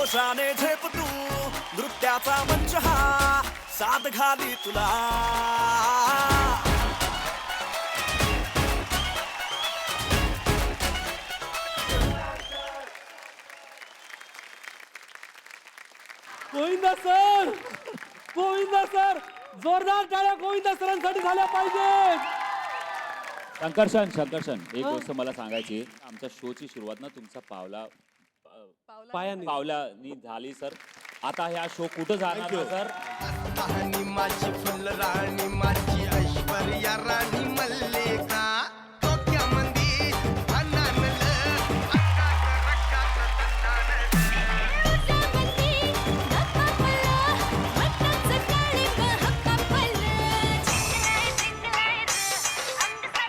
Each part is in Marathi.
स्पर्शाने झेप तू नृत्याचा मंच हा साथ घाली तुला. गोविंदा सर! गोविंदा सर! जोरदार टाळ्या गोविंदा सरांसाठी झाल्या पाहिजेत शंकरशन शंकरशन एक गोष्ट मला सांगायची आहे. आमच्या शोची सुरुवात ना तुमचा पावला पायाने. पावलानी झाली सर. आता ह्या शो कुठं जाणार ना, सर? राणी माझी फुल राणी माझी ऐश्वर्या राणी मल्लिका. डोक्यामंदी अनानल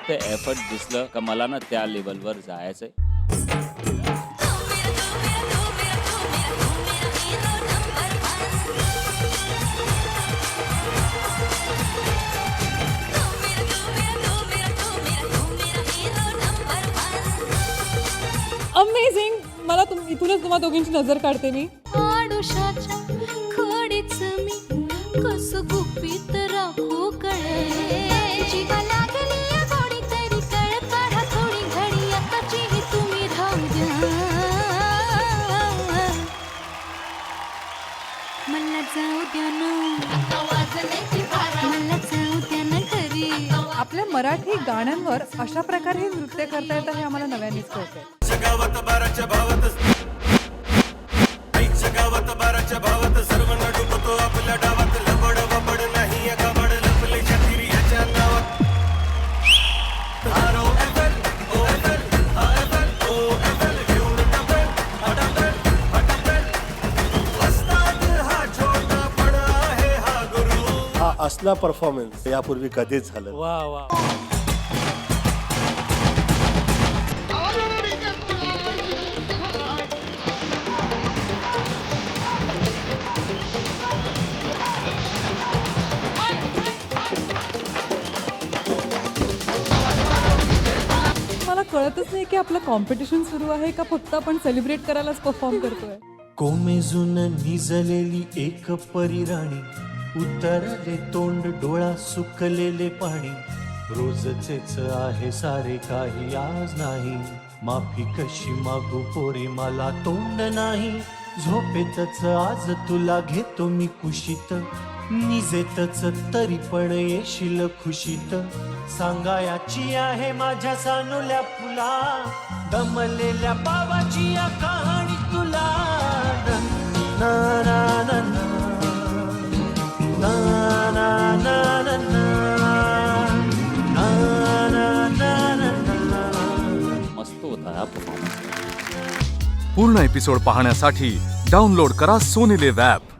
ते एफर्ट दिसलं का मला ना त्या लेवलवर जायचंय. अमेझिंग मला तुम इथूनच तुम्हा दोघींची नजर काढते मी. आडुशाच्या खोडीच मी कस गुपित राखू कळे जीवा लागली या गोडी तरी कळ थोडी घडी ही तुम्ही राहू द्या. मला जाऊ द्या ना. मला जाऊ आपल्या मराठी गाण्यांवर अशा प्रकारे हे नृत्य करता येतं हे आम्हाला नव्यानेच कळतंय. असला परफॉर्मन्स यापूर्वी कधीच झालं वा वा. मला कळतच नाही की आपलं कॉम्पिटिशन सुरू आहे का फक्त आपण सेलिब्रेट करायलाच परफॉर्म करतोय. कोमेजून निजलेली एक परिराणी उतरले तोंड डोळा सुकलेले पाणी. रोजचेच आहे सारे काही आज नाही. माफी कशी मागू पोरी मला तोंड नाही. झोपेतच आज तुला घेतो मी कुशीत. निजेतच तरी पण येशील खुशीत. सांगायाची आहे माझ्या सानुल्या फुला. दमलेल्या बाबाची या कहाणी तुला. होता हा परफॉर्मन्स पूर्ण एपिसोड पाहण्यासाठी डाउनलोड करा सोनीले वॅप ॲप